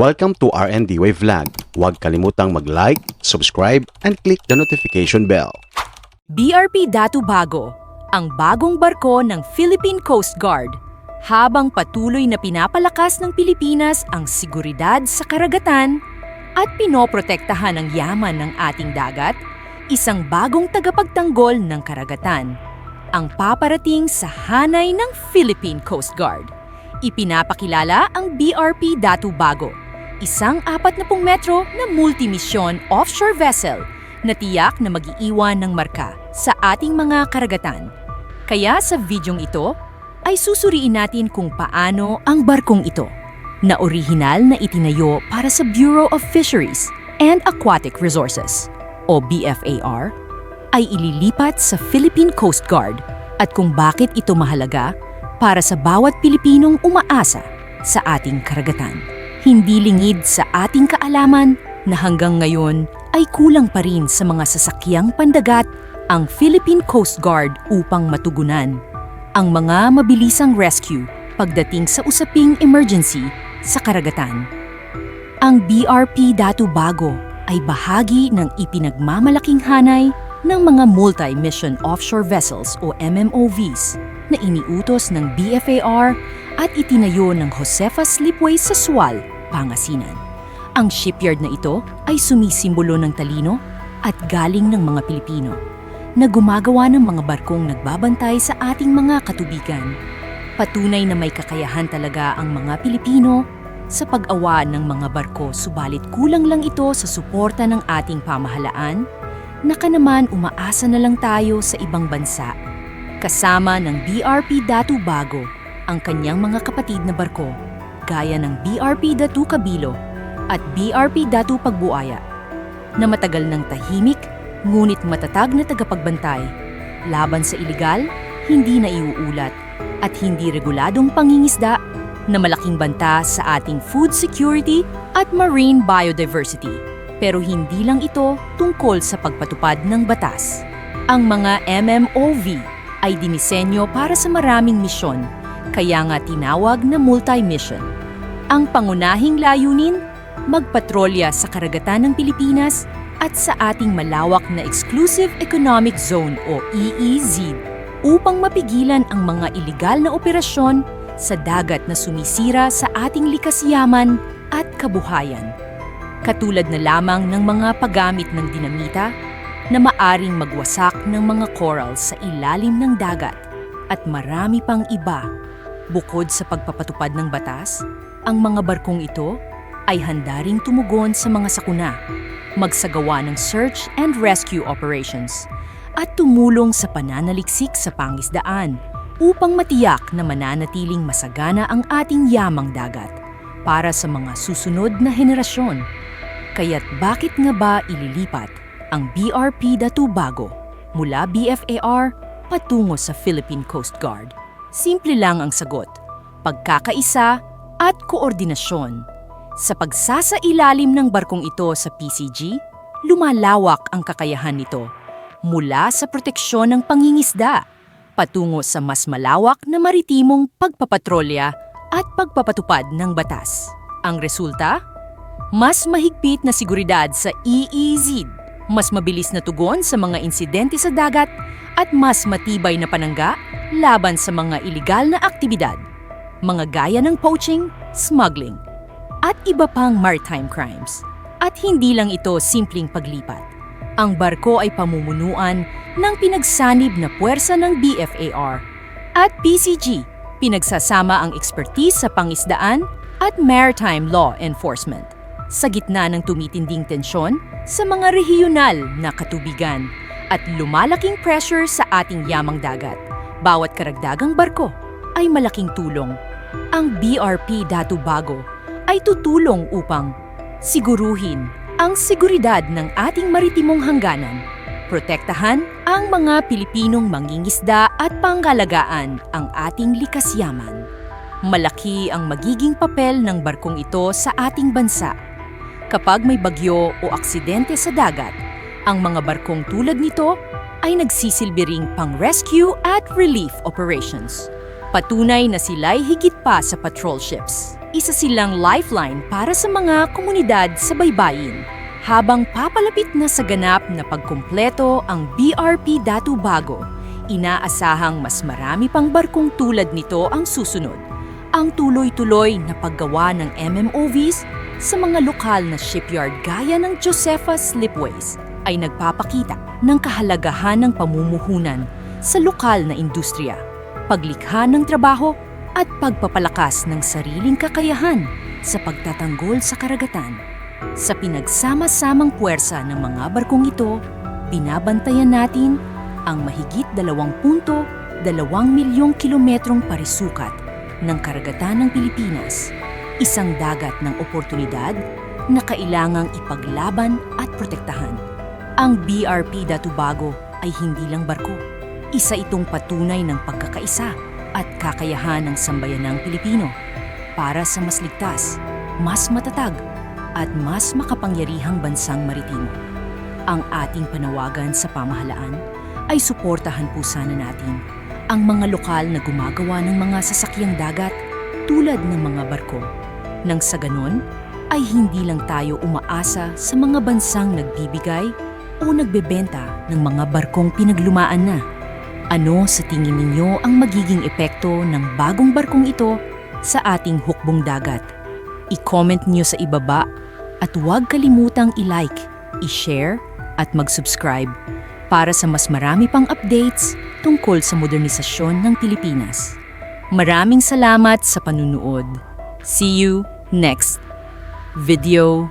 Welcome to RND Way Vlog. Huwag kalimutang mag-like, subscribe, and click the notification bell. BRP Datu Bago, ang bagong barko ng Philippine Coast Guard. Habang patuloy na pinapalakas ng Pilipinas ang seguridad sa karagatan at pinoprotektahan ang yaman ng ating dagat, isang bagong tagapagtanggol ng karagatan ang paparating sa hanay ng Philippine Coast Guard. Ipinapakilala ang BRP Datu Bago, isang 40 metro na multimission offshore vessel na tiyak na mag-iiwan ng marka sa ating mga karagatan. Kaya sa videong ito, ay susuriin natin kung paano ang barkong ito, na orihinal na itinayo para sa Bureau of Fisheries and Aquatic Resources, o BFAR, ay ililipat sa Philippine Coast Guard at kung bakit ito mahalaga para sa bawat Pilipinong umaasa sa ating karagatan. Hindi lingid sa ating kaalaman na hanggang ngayon ay kulang pa rin sa mga sasakyang pandagat ang Philippine Coast Guard upang matugunan ang mga mabilisang rescue pagdating sa usaping emergency sa karagatan. Ang BRP Datu Bago ay bahagi ng ipinagmamalaking hanay ng mga multi-mission offshore vessels o MMOVs na iniutos ng BFAR at itinayo ng Josefa Slipway sa Sual, Pangasinan. Ang shipyard na ito ay sumisimbolo ng talino at galing ng mga Pilipino na gumagawa ng mga barkong nagbabantay sa ating mga katubigan. Patunay na may kakayahan talaga ang mga Pilipino sa pag-awa ng mga barko subalit kulang lang ito sa suporta ng ating pamahalaan Naka naman umaasa na lang tayo sa ibang bansa. Kasama ng BRP Datu Bago ang kanyang mga kapatid na barko gaya ng BRP Datu Kabilo at BRP Datu Pagbuaya na matagal ng tahimik ngunit matatag na tagapagbantay laban sa ilegal, hindi na iuulat at hindi reguladong pangingisda na malaking banta sa ating food security at marine biodiversity pero hindi lang ito tungkol sa pagpatupad ng batas. Ang mga MMOV ay dinisenyo para sa maraming misyon, kaya nga tinawag na multi-mission. Ang pangunahing layunin, magpatrolya sa karagatan ng Pilipinas at sa ating malawak na Exclusive Economic Zone o EEZ upang mapigilan ang mga ilegal na operasyon sa dagat na sumisira sa ating likas yaman at kabuhayan katulad na lamang ng mga paggamit ng dinamita na maaring magwasak ng mga corals sa ilalim ng dagat at marami pang iba. Bukod sa pagpapatupad ng batas, ang mga barkong ito ay handa ring tumugon sa mga sakuna, magsagawa ng search and rescue operations, at tumulong sa pananaliksik sa pangisdaan upang matiyak na mananatiling masagana ang ating yamang dagat para sa mga susunod na henerasyon. Kaya't bakit nga ba ililipat ang BRP Datu Bago mula BFAR patungo sa Philippine Coast Guard? Simple lang ang sagot, pagkakaisa at koordinasyon. Sa pagsasailalim ng barkong ito sa PCG, lumalawak ang kakayahan nito mula sa proteksyon ng pangingisda patungo sa mas malawak na maritimong pagpapatrolya at pagpapatupad ng batas. Ang resulta? Mas mahigpit na seguridad sa EEZ, mas mabilis na tugon sa mga insidente sa dagat, at mas matibay na panangga laban sa mga ilegal na aktibidad, mga gaya ng poaching, smuggling, at iba pang maritime crimes. At hindi lang ito simpleng paglipat. Ang barko ay pamumunuan ng pinagsanib na puwersa ng BFAR at PCG, pinagsasama ang expertise sa pangisdaan at maritime law enforcement sa gitna ng tumitinding tensyon sa mga rehiyonal na katubigan at lumalaking pressure sa ating yamang dagat. Bawat karagdagang barko ay malaking tulong. Ang BRP Datu Bago ay tutulong upang siguruhin ang seguridad ng ating maritimong hangganan, protektahan ang mga Pilipinong mangingisda at panggalagaan ang ating likas yaman. Malaki ang magiging papel ng barkong ito sa ating bansa Kapag may bagyo o aksidente sa dagat, ang mga barkong tulad nito ay nagsisilbi ring pang-rescue at relief operations. Patunay na sila'y higit pa sa patrol ships. Isa silang lifeline para sa mga komunidad sa baybayin. Habang papalapit na sa ganap na pagkumpleto ang BRP Datu Bago, inaasahang mas marami pang barkong tulad nito ang susunod. Ang tuloy-tuloy na paggawa ng MMOVs sa mga lokal na shipyard gaya ng Josefa Slipways ay nagpapakita ng kahalagahan ng pamumuhunan sa lokal na industriya, paglikha ng trabaho at pagpapalakas ng sariling kakayahan sa pagtatanggol sa karagatan. Sa pinagsama-samang puwersa ng mga barkong ito, binabantayan natin ang mahigit 20.2 milyong kilometrong parisukat ng karagatan ng Pilipinas, isang dagat ng oportunidad na kailangang ipaglaban at protektahan. Ang BRP Datubago ay hindi lang barko. Isa itong patunay ng pagkakaisa at kakayahan ng sambayanang Pilipino para sa mas ligtas, mas matatag, at mas makapangyarihang bansang maritimo. Ang ating panawagan sa pamahalaan ay suportahan po sana natin ang mga lokal na gumagawa ng mga sasakyang dagat tulad ng mga barko. Nang sa ganon, ay hindi lang tayo umaasa sa mga bansang nagbibigay o nagbebenta ng mga barkong pinaglumaan na. Ano sa tingin ninyo ang magiging epekto ng bagong barkong ito sa ating hukbong dagat? I-comment nyo sa ibaba at huwag kalimutang i-like, i-share at mag-subscribe para sa mas marami pang updates tungkol sa modernisasyon ng Pilipinas. Maraming salamat sa panunood. See you next video.